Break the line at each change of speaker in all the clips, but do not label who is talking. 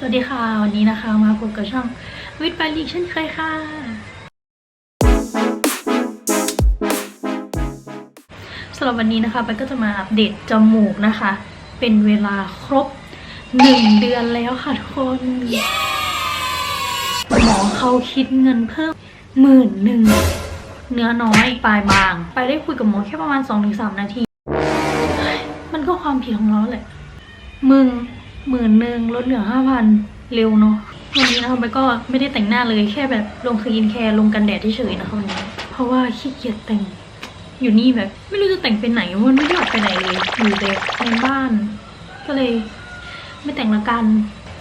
สวัสดีค่ะ วันนี้นะคะมาพบกับช่องวิทย์บาลีเช่นเคยค่ะ สำหรับวันนี้นะคะไปก็จะมาอัปเดตจมูกนะคะ เป็นเวลาครบหนึ่งเดือนแล้วค่ะทุกคนหมอเขาคิดเงินเพิ่มหมื่นหนึ่งเนื้อน้อยปลายบาง ไปได้คุยกับหมอแค่ประมาณ 2-3 นาที มันก็ความผิดของเราแหละ มึง หมื่นหนึ่งลดเหลือห้าพันเร็วเนาะวันนี้นะคะไปก็ไม่ได้แต่งหน้าเลยแค่แบบลงสกินแคร์ลงกันแดดเฉยๆนะคะวันนี้เพราะว่าขี้เกียจแต่งอยู่นี่แบบ ไม่รู้จะแต่งไปไหนวันไม่ได้ออกไปไหนเลยอยู่แต่ในบ้าน ก็เลยไม่แต่งละกัน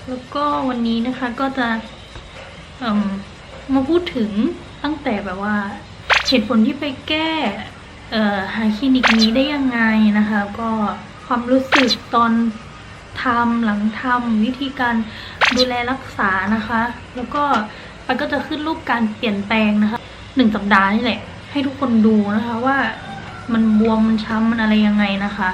แล้วก็วันนี้นะคะก็จะมมาพูดถึงตั้งแต่แบบว่าเหตุผลที่ไปแก้หาคลินิกนี้ได้ยังไงนะคะ ก็ความรู้สึกตอน ทำหลังทำวิธีการดูแลรักษานะคะ แล้วก็ไปก็จะขึ้นรูปการเปลี่ยนแปลงนะคะหนึ่งสัปดาห์นี่แหละ ให้ทุกคนดูนะคะว่ามันบวมมันช้ำมันอะไรยังไงนะคะ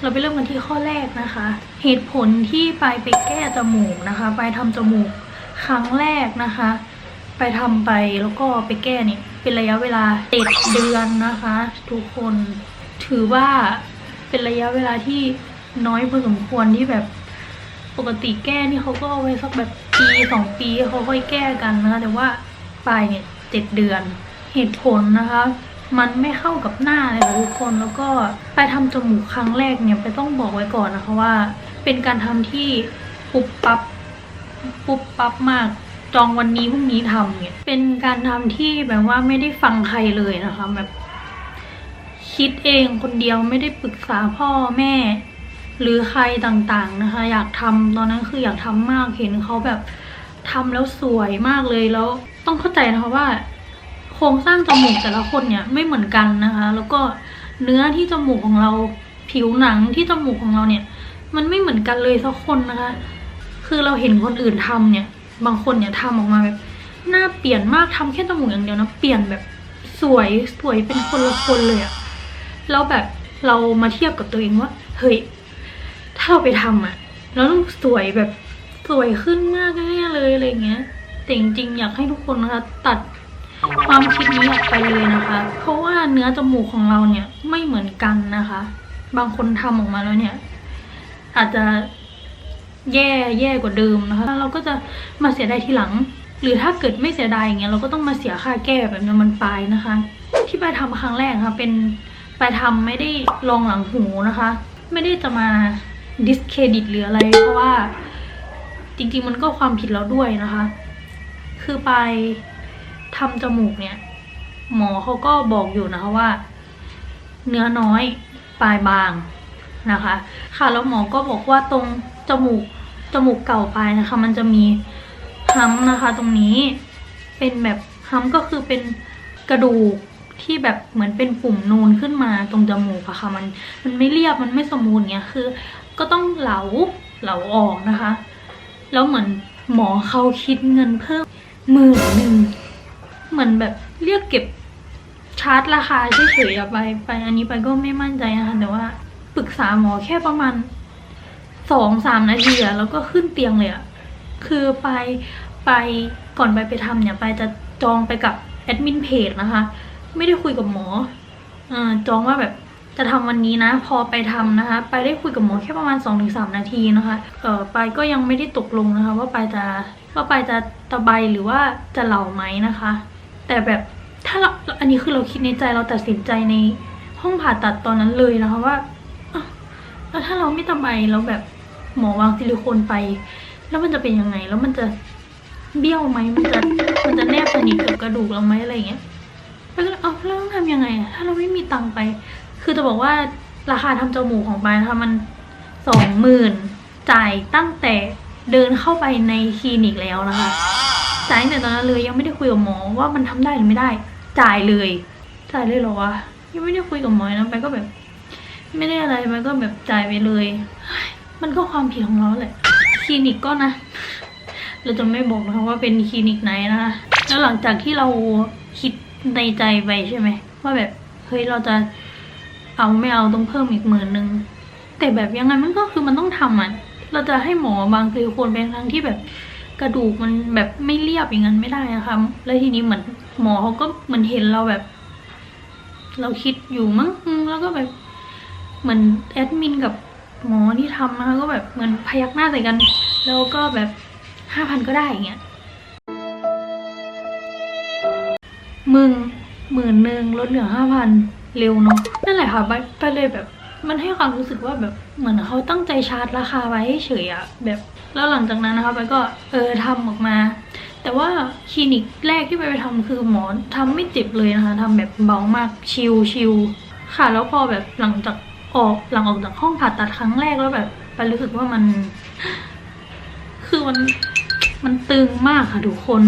เราไปเริ่มกันที่ข้อแรกนะคะ เหตุผลที่ไปายไปแก้จมูกนะคะ ไปทำจมูกครั้งแรกนะคะ ไปทำไปแล้วก็ไปแก้เนี่ยเป็นระยะเวลาเจ็ดเดือนนะคะ ทุกคนถือว่าเป็นระยะเวลาที่ น้อยพอสมควรที่แบบปกติแก้นี่เขาก็เอาไว้สักแบบปีสองปีเขาค่อยแก้กันนะคะแต่ว่าปลายเนี่ยเจ็ดเดือนเหตุผลนะคะ มันไม่เข้ากับหน้าเลยทุกคนแล้วก็ไปทำจมูกครั้งแรกเนี่ยไปต้องบอกไว้ก่อนนะคะว่า เป็นการทำที่ปุบปับปุ๊บปั๊บมากจองวันนี้พรุ่งนี้ทำเนี่ยเป็นการทำที่แบบว่าไม่ได้ฟังใครเลยนะคะแบบคิดเองคนเดียวไม่ได้ปรึกษาพ่อแม่ หรือใครต่างๆนะคะ อยากทำตอนนั้นคืออยากทำมากเห็นเขาแบบทำแล้วสวยมากเลยแล้วต้องเข้าใจนะคะว่า โครงสร้างจมูกแต่ละคนเนี่ยไม่เหมือนกันนะคะ แล้วก็เนื้อที่จมูกของเราผิวหนังที่จมูกของเราเนี่ย มันไม่เหมือนกันเลยสักคนนะคะ คือเราเห็นคนอื่นทำเนี่ย บางคนเนี่ยทำออกมาแบบหน้าเปลี่ยนมากทำแค่จมูกอย่างเดียวนะเปลี่ยนแบบสวยสวยเป็นคนละคนเลยอะแล้วแบบเรามาเทียบกับตัวเองว่าเฮ้ยาเราไปทำอะเราต้องสวยแบบสวยขึ้นมากแน่เลยอะไรเงี้ยแต่จริงๆอยากให้ทุกคนนะคะตัดความคิดนี้ออกไปเลยนะคะ เพราะว่าเนื้อจมูกของเราเนี่ยไม่เหมือนกันนะคะ บางคนทำออกมาแล้วเนี่ย อาจจะแย่แย่กว่าเดิมนะคะ เราก็จะมาเสียดายทีหลัง หรือถ้าเกิดไม่เสียดายอย่างเงี้ยเราก็ต้องมาเสียค่าแก้แบบนี้มันปลายนะคะ ที่ไปทำครั้งแรกค่ะ เป็นไปทำไม่ได้ลองหลังหูนะคะ ไม่ได้จะมา ดิสเครดิตหรืออะไร เพราะว่า จริง ๆ มันก็ความผิดเราด้วยนะคะ คือไปทำจมูกเนี่ย หมอเขาก็บอกอยู่นะคะว่า เนื้อน้อยปลายบางนะคะ ค่ะแล้วหมอก็บอกว่าตรงจมูกจมูกเก่าไปนะคะ มันจะมีฮัมนะคะตรงนี้เป็นแบบฮัมก็คือเป็นกระดูกที่แบบเหมือนเป็นปุ่มนูนขึ้นมาตรงจมูกอะค่ะ มันมันไม่เรียบมันไม่สมูทเนี่ยคือ ก็ต้องเหลาเหลาออกนะคะ แล้วเหมือนหมอเขาคิดเงินเพิ่มหมื่นหนึ่งเหมือนแบบเรียกเก็บชาร์จราคาเฉยๆไปไปอันนี้ไปก็ไม่มั่นใจนะคะแต่ว่าปรึกษาหมอแค่ประมาณสองสามนาทีอะแล้วก็ขึ้นเตียงเลยอะคือไปไปก่อนไปไปทำเนี่ย ไปจะจองไปกับแอดมินเพจนะคะ ไม่ได้คุยกับหมออ่าจองว่าแบบ จะทำวันนี้นะ พอไปทำนะคะ ไปได้คุยกับหมอแค่ประมาณสองถึงสามนาทีนะคะเออไปก็ยังไม่ได้ตกลงนะคะ ว่าไปจะว่าไปจะตะไบหรือว่าจะเหล่าไหมนะคะ แต่แบบถ้าเราอันนี้คือเราคิดในใจเราตัดสินใจในห้องผ่าตัดตอนนั้นเลยนะคะว่าแล้วถ้าเราไม่ตะไบแล้วแบบหมอวางซิลิโคนไป แล้วมันจะเป็นยังไง แล้วมันจะเบี้ยวไหมมันจะมันจะแนบสนิทกับกระดูกเราไหมอะไรอย่างเงี้ยแล้วก็เลยเอาแล้วต้องทำยังไง ถ้าเราไม่มีตังค์ไป คือจะบอกว่าราคาทำจมูกของไปนะคะมันสองหมื่นจ่ายตั้งแต่เดินเข้าไปในคลินิกแล้วนะคะจ่ายตั้งแต่ตอนนั้นเลยยังไม่ได้คุยกับหมอว่ามันทำได้หรือไม่ได้ จ่ายเลยจ่ายเลยเหรอวะยังไม่ได้คุยกับหมอนะไปก็แบบ ไม่ได้อะไรมันก็แบบจ่ายไปเลย มันก็ความผิดของเราแหละคลินิกก็นะ เราจะไม่บอกนะคะว่าเป็นคลินิกไหนนะคะแล้วหลังจากที่เราคิดในใจไปใช่ไหมว่าแบบเฮ้ยเราจะ เอาไม่เอาต้องเพิ่มอีกหมื่นนึงแต่แบบยังไงมันก็คือมันต้องทำอะเราจะให้หมอบางซิลิโคนเป็นทั้งที่แบบกระดูกมันแบบไม่เรียบอย่างนั้นไม่ได้นะคะแล้วทีนี้เหมือนหมอเขาก็เหมือนเห็นเราแบบ เราคิดอยู่มั้งแล้วก็แบบเหมือนแอดมินกับหมอที่ทำนะคะก็แบบเหมือนพยักหน้าใส่กัน แล้วก็แบบห้าพันก็ได้อย่างเงี้ยมึงหมื่นหนึ่งลดเหลือห้าพัน เร็วเนาะนั่นแหละค่ะไปไปเลยแบบมันให้ความรู้สึกว่าแบบเหมือนเขาตั้งใจชาร์จราคาไว้เฉยอะแบบแล้วหลังจากนั้นนะคะไปก็เออทำออกมา แต่ว่าคลินิกแรกที่ไปไปทำคือหมอทำไม่เจ็บเลยนะคะทำแบบเบามากชิลชิลค่ะแล้วพอแบบหลังจากออกหลังออกจากห้องผ่าตัดครั้งแรกแล้วแบบไปรู้สึกว่ามัน คือมันมันตึงมากค่ะทุกคน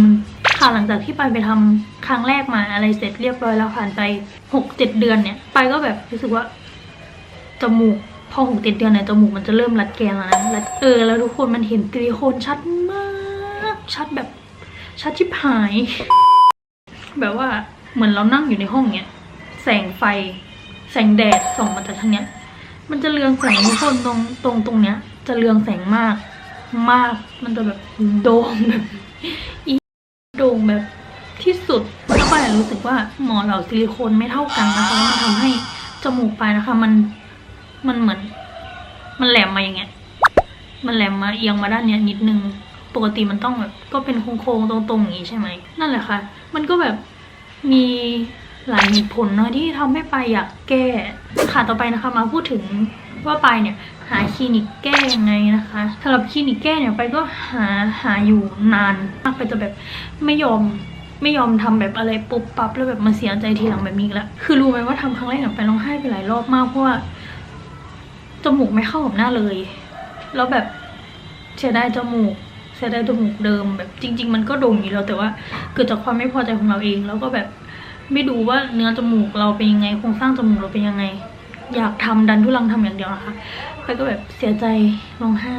ค่ะหลังจากที่ไปไปทำครั้งแรกมาอะไรเสร็จเรียบร้อยแล้วผ่านไปหกเจ็ดเดือนเนี่ยไปก็แบบรู้สึกว่าจมูกพอหกเจ็ดเดือนเนี่ยจมูกมันจะเริ่มรัดแกนแล้วนะรัดเออแล้วทุกคนมันเห็นซิลิโคนชัดมาก ชัดแบบชัดชิบหาย แบบว่าเหมือนเรานั่งอยู่ในห้องเนี้ยแสงไฟ แสงแดดส่องมาจากทางเนี้ย มันจะเรืองแสงทุกคนตรงตรงตรงเนี้ย จะเรืองแสงมากมากมันจะแบบโด่งแบบ รู้สึกว่าหมอเหล่าซิลิโคนไม่เท่ากันนะคะแล้วมันทำให้จมูกไปนะคะ มันมันเหมือน มันแหลมมาอย่างเงี้ย มันแหลมมาเอียงมาด้านเนี้ยนิดนึงปกติมันต้องแบบ ก็เป็นโค้งๆตรงๆอย่างงี้ใช่ไหมนั่นแหละค่ะ มันก็แบบมีหลายเหตุผลเนอะที่ทำให้ไปายอยากแก้ค่ะต่อไปนะคะมาพูดถึงว่าไปายเนี่ย หาคลินิกแก้ยังไงนะคะสำหรับคลินิกแก้เนี่ยไปก็หาหาอยู่นานมากไปจะแบบไม่ยอม ไม่ยอมทำแบบอะไรปุบปั๊บแล้วแบบมาเสียใจทีหลังแบบนี้แล้วคือรู้ไหมว่าทำครั้งแรกเนี่ยไปร้องไห้ไปหลายรอบมากเพราะว่าจมูกไม่เข้ากับหน้าเลย แล้วแบบเสียดายจมูกเสียดายจมูกเดิมแบบจริง ๆ มันก็โด่งอยู่แล้วแต่ว่าเกิดจากความไม่พอใจของเราเอง แล้วก็แบบไม่ดูว่าเนื้อจมูกเราเป็นยังไงโครงสร้างจมูกเราเป็นยังไง อยากทำดันทุลังทำอย่างเดียวนะคะไปก็แบบเสียใจร้องไห้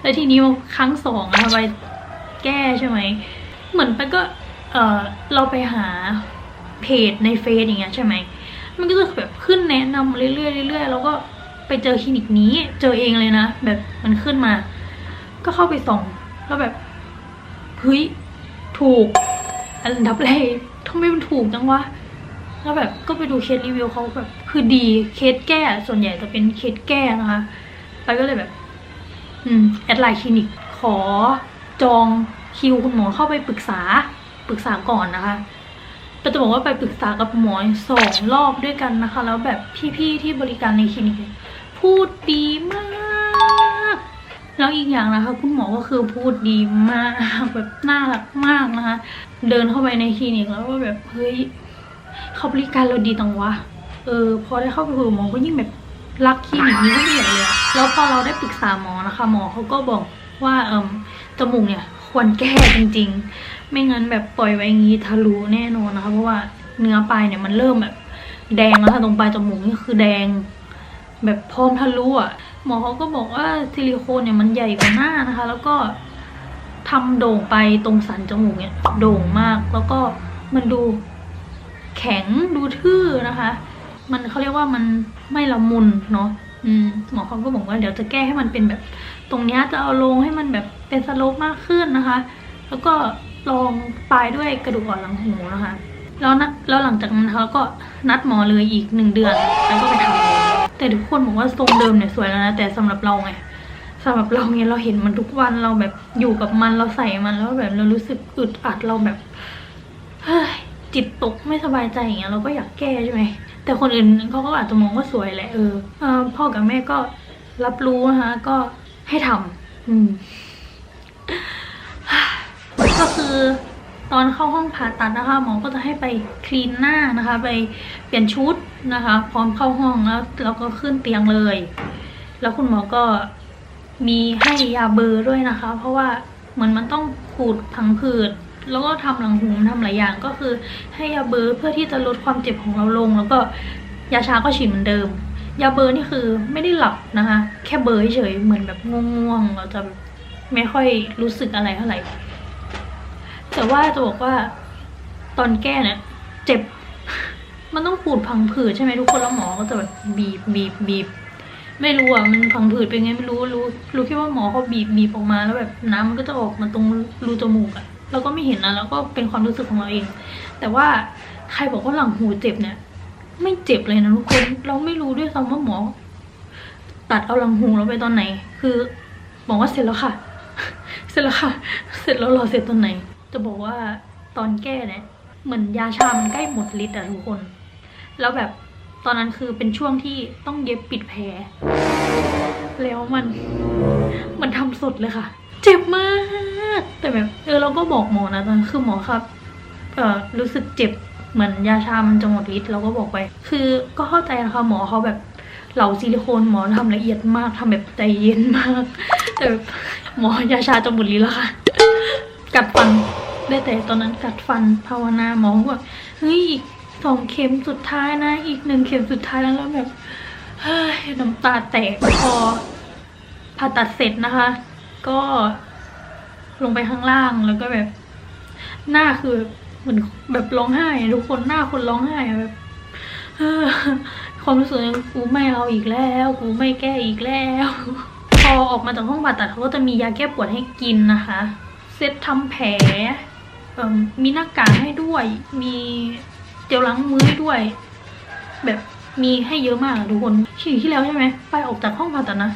แล้วทีนี้ครั้งสองนะคะไปแก้ใช่ไหมเหมือนไปก็ เออเราไปหาเพจในเฟซอย่างเงี้ยใช่ไหม มันก็จะแบบขึ้นแนะนำเรื่อยๆเรื่อยๆแล้วก็ไปเจอคลินิกนี้ เจอเองเลยนะ แบบมันขึ้นมา ก็เข้าไปส่องแล้วแบบเฮ้ยถูก อันดับแรกทำไมมันถูกจังวะแล้วแบบก็ไปดูเคสรีวิวเขาแบบคือดีเคสแก้ส่วนใหญ่จะเป็นเคสแก้นะคะไปก็เลยแบบ อืมแอดไลน์คลินิกขอจองคิวคุณหมอเข้าไปปรึกษา ปรึกษาก่อนนะคะ แต่จะบอกว่าไปปรึกษากับหมอสองรอบด้วยกันนะคะ แล้วแบบพี่ๆที่บริการในคลินิกพูดดีมาก แล้วอีกอย่างนะคะ คุณหมอก็คือพูดดีมากแบบน่ารักมากนะคะ เดินเข้าไปในคลินิกแล้วก็แบบเฮ้ยเขาบริการเราดีตังวะ เออ พอได้เข้าไปคุยกับหมอก็ยิ่งแบบรักคลินิกนี้ก็ใหญ่เลยแล้วพอเราได้ปรึกษาหมอนะคะ หมอเขาก็บอกว่าเอมจมูกเนี่ยควรแก้จริง ๆ ไม่งั้นแบบปล่อยไว้อย่างนี้ทะลุแน่นอนนะคะ เพราะว่าเนื้อปลายเนี่ยมันเริ่มแบบแดงแล้วค่ะตรงปลายจมูกนี่คือแดง แบบพร้อมทะลุอะหมอเขาก็บอกว่าซิลิโคนเนี่ยมันใหญ่กว่าหน้านะคะ แล้วก็ทำโด่งไปตรงสันจมูกเนี่ยโด่งมาก แล้วก็มันดูแข็งดูทื่อนะคะ มันเขาเรียกว่ามันไม่ละมุนเนาะอืมหมอเขาก็บอกว่าเดี๋ยวจะแก้ให้มันเป็นแบบ ตรงเนี้ยจะเอาลงให้มันแบบเป็นสโลปมากขึ้นนะคะ แล้วก็ ลองปลายด้วยกระดูกอ่อนหลังหูนะคะ แล้วนะแล้วหลังจากนั้นเขาก็นัดหมอเลยอีกหนึ่งเดือนแล้วก็ไปทำแต่ทุกคนบอกว่าทรงเดิมเนี่ยสวยแล้วนะแต่สำหรับเราไงสำหรับเราเนี่ยเราเห็นมันทุกวันเราแบบอยู่กับมันเราใส่มันแล้วแบบเรารู้สึกอึดอัดเราแบบเฮ้ยจิตตกไม่สบายใจอย่างเงี้ยเราก็อยากแก้ใช่ไหมแต่คนอื่นเขาก็อาจจะมองว่าสวยแหละเออเออพ่อกับแม่ก็รับรู้นะคะก็ให้ทำอืม คือตอนเข้าห้องผ่าตัดนะคะหมอก็จะให้ไปคลีนหน้านะคะ ไปเปลี่ยนชุดนะคะ พร้อมเข้าห้องแล้วเราก็ขึ้นเตียงเลย แล้วคุณหมอก็มีให้ยาเบอร์ด้วยนะคะ เพราะว่าเหมือนมันต้องขูดผังผืดแล้วก็ทำหลังหูทำหลายอย่างก็คือให้ยาเบอร์เพื่อที่จะลดความเจ็บของเราลง แล้วก็ยาชาก็ฉีดเหมือนเดิม ยาเบอร์นี่คือไม่ได้หลับนะคะ แค่เบอร์เฉยเหมือนแบบง่วงๆเราจะไม่ค่อยรู้สึกอะไรเท่าไหร่ แต่ว่าจะบอกว่าตอนแก้เนี่ยเจ็บ มันต้องขูดพังผืดใช่ไหมทุกคนแล้วหมอก็จะแบบบีบบีบบีบไม่รู้อะมันพังผืดเป็นไงไม่รู้รู้ รู้แค่ว่าหมอเขาบีบบีบออกมาแล้วแบบน้ำมันก็จะออกมาตรงรูจมูกอะเราก็ไม่เห็นนะแล้วก็เป็นความรู้สึกของเราเอง แต่ว่าใครบอกว่าหลังหูเจ็บเนี่ย ไม่เจ็บเลยนะทุกคนเราไม่รู้ด้วยซ้ำว่าหมอ ตัดเอาหลังหูเราไปตอนไหน คือบอกว่าเสร็จแล้วค่ะ เสร็จแล้วค่ะ เสร็จแล้วรอเสร็จตอนไหน จะบอกว่าตอนแก้เนี่ยเหมือนยาชามันใกล้หมดฤทธิ์อะทุกคน แล้วแบบตอนนั้นคือเป็นช่วงที่ต้องเย็บปิดแผล แล้วมัน มันทำสดเลยค่ะ เจ็บมาก แต่แบบ เออเราก็บอกหมอนะตอนนนคือหมอครับเออรู้สึกเจ็บเหมือนยาชามันจะหมดฤทธิ์เราก็บอกไป คือก็เข้าใจนะคะหมอเขาแบบเหลาซิลิโคนหมอทำละเอียดมากทำแบบใจเย็นมาก แต่หมอยาชาจะหมดฤทธิ์แล้วค่ะ กัดฟัน ได้แต่ตอนนั้นกัดฟันภาวนามองว่าเฮ้ยอีกสองเข็มสุดท้ายนะ อีกหนึ่งเข็มสุดท้ายแล้วแบบเฮ้ยน้ำตาแตกพอผ่าตัดเสร็จนะคะ ก็ลงไปข้างล่างแล้วก็แบบ หน้าคือเหมือนแบบร้องไห้ทุกคนหน้าคนร้องไห้แบบความรู้สึกกูไม่เอาอีกแล้วกูไม่แก้อีกแล้ว พอออกมาจากห้องผ่าตัดเขาก็จะมียาแก้ปวดให้กินนะคะ เซตทำแผล มีหน้ากากให้ด้วย มีเจลล้างมือให้ด้วย แบบมีให้เยอะมากทุกคนฉีดที่แล้วใช่ไหมไปออกจากห้องผ่าตัดนะ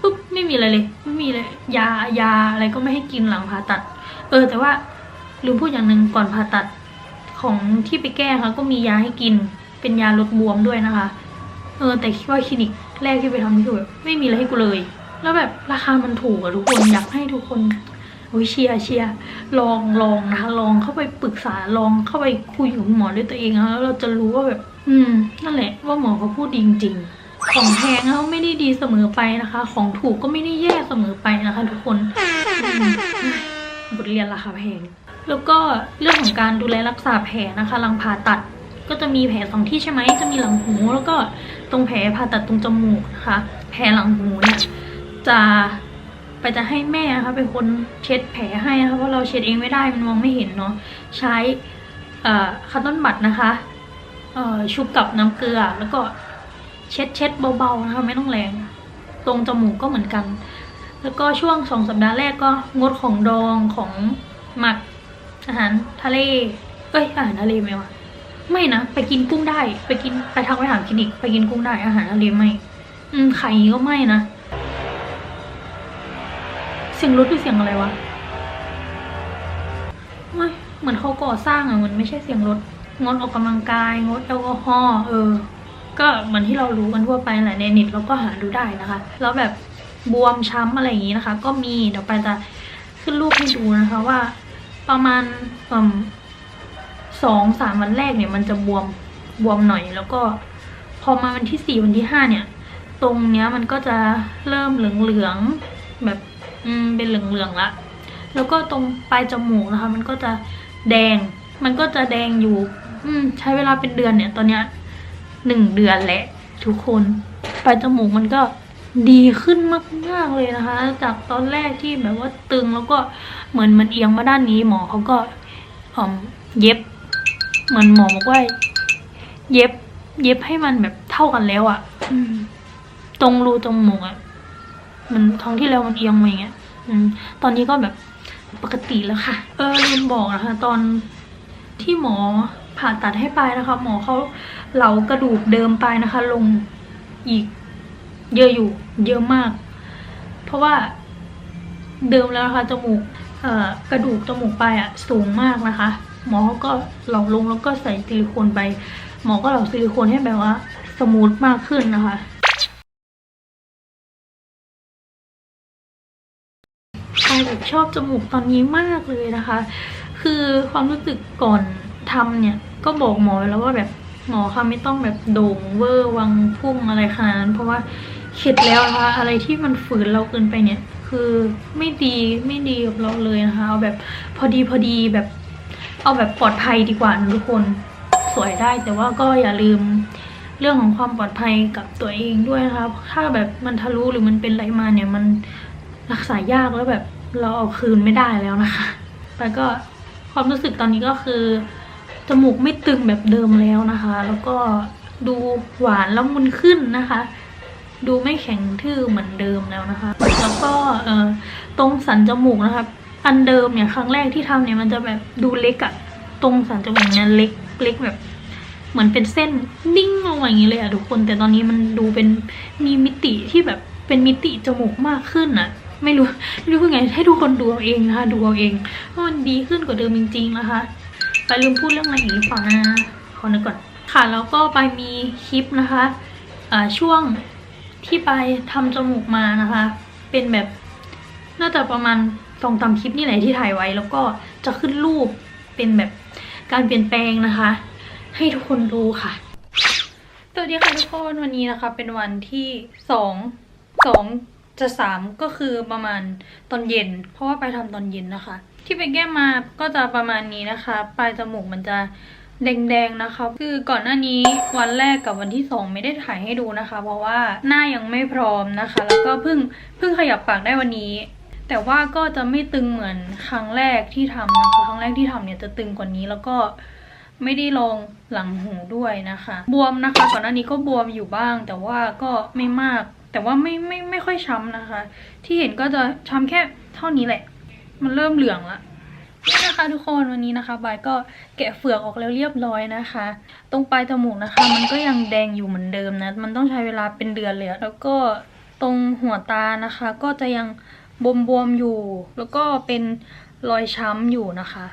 ปุ๊บไม่มีอะไรเลย ไม่มีเลยยายาอะไรก็ไม่ให้กินหลังผ่าตัด เออ แต่ว่าลืมพูดอย่างหนึ่งก่อนผ่าตัดของที่ไปแก้ค่ะก็มียาให้กิน เป็นยาลดบวมด้วยนะคะ เออ แต่คิดว่าคลินิกแรกที่ไปทำนี่คือแบบไม่มีอะไรให้กูเลย แล้วแบบราคามันถูกอะทุกคนอยากให้ทุกคน โอ้ยเชียร์เชียร์ลองลองนะคะลองเข้าไปปรึกษาลองเข้าไปคุยกับหมอด้วยตัวเองนะแล้วเราจะรู้ว่าแบบ อืม นั่นแหละว่าหมอเขาพูดจริง ๆของแพงเขาไม่ได้ดีเสมอไปนะคะ ของถูกก็ไม่ได้แย่เสมอไปนะคะ ทุกคนบทเรียนราคาแพง แล้วก็เรื่องของการดูแลรักษาแผลนะคะหลังผ่าตัด ก็จะมีแผลสองที่ใช่ไหมจะมีหลังหู แล้วก็ตรงแผลผ่าตัดตรงจมูกนะคะ แผลหลังหูเนี่ยจะ ไปจะให้แม่นะคะเป็นคนเช็ดแผลให้นะคะเพราะเราเช็ดเองไม่ได้มันมองไม่เห็นเนาะใช้เอ่อคัตต้นบัตนะคะเอ่อชุบกับน้ำเกลือแล้วก็เช็ดเช็ดเบาๆนะคะไม่ต้องแรง ตรงจมูกก็เหมือนกัน แล้วก็ช่วงสองสัปดาห์แรกก็งดของดองของหมักอาหารทะเลเอ้ยอาหารทะเลไหมวะไม่นะไปกินกุ้งได้ ไปกินไปทางไปถามคลินิก ไปกินกุ้งได้อาหารทะเลไม่อืมไข่ก็ไม่นะ เสียงรถคือเสียงอะไรวะไม่เหมือนเขาก่อสร้างอะมันไม่ใช่เสียงรถ งดออกกำลังกาย งดแอลกอฮอล์เออ ก็เหมือนที่เรารู้กันทั่วไปแหละในเน็ตเราก็หาดูได้นะคะ แล้วแบบบวมช้ำอะไรอย่างนี้นะคะ ก็มีเดี๋ยวไปจะขึ้นรูปให้ดูนะคะว่า ประมาณสองสามวันแรกเนี่ย มันจะบวมบวมหน่อยแล้วก็พอมาวันที่สี่วันที่ห้าเนี่ย ตรงเนี้ยมันก็จะเริ่มเหลืองๆแบบ อืมเป็นเหลืองเหลืองๆละแล้วก็ตรงปลายจมูกนะคะ มันก็จะแดง มันก็จะแดงอยู่ อืม ใช้เวลาเป็นเดือนเนี่ย ตอนเนี้ยหนึ่งเดือนแหละทุกคน ปลายจมูกมันก็ดีขึ้นมากๆเลยนะคะ จากตอนแรกที่แบบว่าตึงแล้วก็เหมือนมันเอียงมาด้านนี้หมอเขาก็อืมเย็บ เหมือนหมอบอกว่า เย็บ เย็บให้มันแบบเท่ากันแล้วอะ่ะตรงรูจมูกอะ่ะ มันท้องที่แล้วมันเอียงมาอย่างเงี้ยอืมตอนนี้ก็แบบปกติแล้วค่ะ เออลืมบอกนะคะ ตอนที่หมอผ่าตัดให้ไปนะคะ หมอเขาเหลากระดูกเดิมไปนะคะ ลงอีกเยอะอยู่ เยอะมาก เพราะว่าเดิมแล้วนะคะจมูกเอ่อกระดูกจมูกปลายอะสูงมากนะคะ หมอเขาก็เหลาลงแล้วก็ใส่ซิลิโคนไป หมอก็เหลาซิลิโคนให้แบบว่าสมูทมากขึ้นนะคะ แบบชอบจมูกตอนนี้มากเลยนะคะ คือความรู้สึกก่อนทำเนี่ยก็บอกหมอไว้แล้วว่าแบบหมอคะไม่ต้องแบบโด่งเวอร์วังพุ่งอะไรขนาดนั้นเพราะว่าเข็ดแล้วนะคะอะไรที่มันฝืนเราเกินไปเนี่ย คือไม่ดีไม่ดีกับเราเลยนะคะเอาแบบพอดีพอดีแบบ เอาแบบปลอดภัยดีกว่านะทุกคนสวยได้ แต่ว่าก็อย่าลืมเรื่องของความปลอดภัยกับตัวเองด้วยนะคะถ้าแบบมันทะลุหรือมันเป็นอะไรมาเนี่ยมันรักษายากแล้วแบบ เราเอาคืนไม่ได้แล้วนะคะ แต่ก็ความรู้สึกตอนนี้ก็คือ จมูกไม่ตึงแบบเดิมแล้วนะคะ แล้วก็ดูหวานละมุนขึ้นนะคะ ดูไม่แข็งทื่อเหมือนเดิมแล้วนะคะ แล้วก็เออตรงสันจมูกนะคะ อันเดิมเนี่ยครั้งแรกที่ทำเนี่ยมันจะแบบดูเล็กอะตรงสันจมูกเนี่ยเล็กเล็กแบบเหมือนเป็นเส้นนิ่งลงมาอย่างนี้เลยอะทุกคน แต่ตอนนี้มันดูเป็นมีมิติที่แบบเป็นมิติจมูกมากขึ้นอะ ไม่รู้ไม่รู้ว่าไงให้ทุกคนดูเอาเองนะคะดูเอาเองว่ามันดีขึ้นกว่าเดิมจริง ๆ นะคะ ไปลืมพูดเรื่องอะไรอีกหรือเปล่านะขอนึกก่อนค่ะแล้วก็ไปมีคลิปนะคะอ่าช่วงที่ไปทำจมูกมานะคะ เป็นแบบน่าจะประมาณสองสามคลิปนี่แหละที่ถ่ายไว้ แล้วก็จะขึ้นรูปเป็นแบบการเปลี่ยนแปลงนะคะ ให้ทุกคนดูค่ะสวัสดีค่ะทุกคนวันนี้นะคะ เป็นวันที่สองสอง จะสามก็คือประมาณตอนเย็น เพราะว่าไปทำตอนเย็นนะคะ ที่ไปแก้มาก็จะประมาณนี้นะคะ ปลายจมูกมันจะแดงๆนะคะ คือก่อนหน้านี้วันแรกกับวันที่สองไม่ได้ถ่ายให้ดูนะคะ เพราะว่าหน้ายังไม่พร้อมนะคะ แล้วก็เพิ่งเพิ่งขยับปากได้วันนี้ แต่ว่าก็จะไม่ตึงเหมือนครั้งแรกที่ทำนะคะ ครั้งแรกที่ทำเนี่ยจะตึงกว่านี้แล้วก็ไม่ได้ลงหลังหูด้วยนะคะ บวมนะคะก่อนหน้านี้ก็บวมอยู่บ้าง แต่ว่าก็ไม่มาก แต่ว่าไม่ไม่ไม่ค่อยช้ำนะคะ ที่เห็นก็จะช้ำแค่เท่านี้แหละ มันเริ่มเหลืองละนี่นะคะทุกคนวันนี้นะคะบายก็แกะเฟือกออกแล้วเรียบร้อยนะคะ ตรงปลายจมูกนะคะ มันก็ยังแดงอยู่เหมือนเดิมนะ มันต้องใช้เวลาเป็นเดือนเลยแล้วก็ตรงหัวตานะคะ ก็จะยังบวมๆอยู่ แล้วก็เป็นรอยช้ำอยู่นะคะ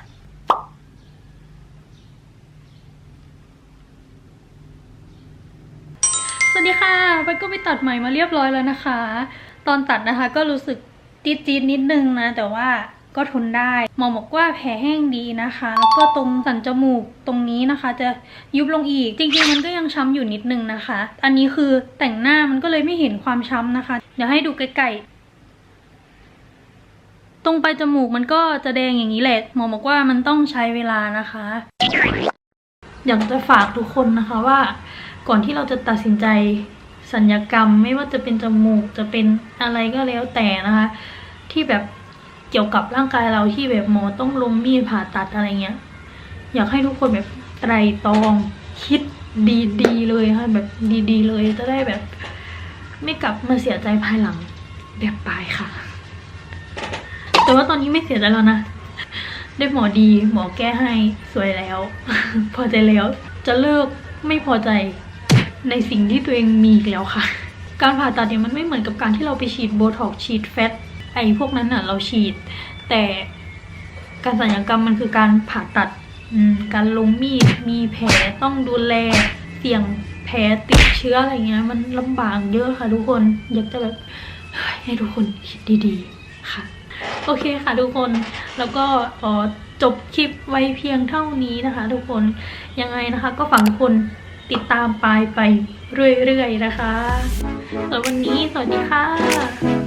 สวัส ดีค่ะไปก็ไปตัดใหม่มาเรียบร้อยแล้วนะคะ ตอนตัดนะคะก็รู้สึกจี๊ดจี๊ดๆนิดนึงนะ แต่ว่าก็ทนได้หมอบอกว่าแผลแห้งดีนะคะ แล้วก็ตรงสันจมูกตรงนี้นะคะ จะยุบลงอีก จริงๆ มันก็ยังช้ำอยู่นิดนึงนะคะ อันนี้คือแต่งหน้ามันก็เลยไม่เห็นความช้ำนะคะ เดี๋ยวให้ดูใกล้ๆ ตรงปลายจมูกมันก็จะแดงอย่างนี้แหละ หมอบอกว่ามันต้องใช้เวลานะคะ อยากจะฝากทุกคนนะคะว่า ก่อนที่เราจะตัดสินใจสัญญกรรมไม่ว่าจะเป็นจมูกจะเป็นอะไรก็แล้วแต่นะคะ ที่แบบเกี่ยวกับร่างกายเราที่แบบหมอต้องลงมีดผ่าตัดอะไรเงี้ย อยากให้ทุกคนแบบไตรตรองคิดดีๆเลยค่ะแบบดีๆ เลยจะได้แบบ ไม่กลับมาเสียใจภายหลังแบบปลายค่ะ แต่ว่าตอนนี้ไม่เสียใจแล้วนะได้หมอดีหมอแก้ให้สวยแล้ว พอใจแล้ว จะเลิกไม่พอใจ ในสิ่งที่ตัวเองมีอีกแล้วค่ะ การผ่าตัดเนี่ยมันไม่เหมือนกับการที่เราไปฉีดโบท็อกฉีดแฟตไอ้พวกนั้นน่ะเราฉีด แต่การสัญญกรรมมันคือการผ่าตัดการลงมีดมีแผลต้องดูแลเสี่ยงแผลติดเชื้ออะไรเงี้ย มันลำบากเยอะค่ะทุกคนอยากจะแบบให้ทุกคนคิดดีๆค่ะ โอเคค่ะทุกคนแล้วก็จบคลิปไว้เพียงเท่านี้นะคะ ทุกคนยังไงนะคะ ก็ฝากทุกคน ติดตามปายไปเรื่อยๆนะคะสำหรับวันนี้สวัสดีค่ะ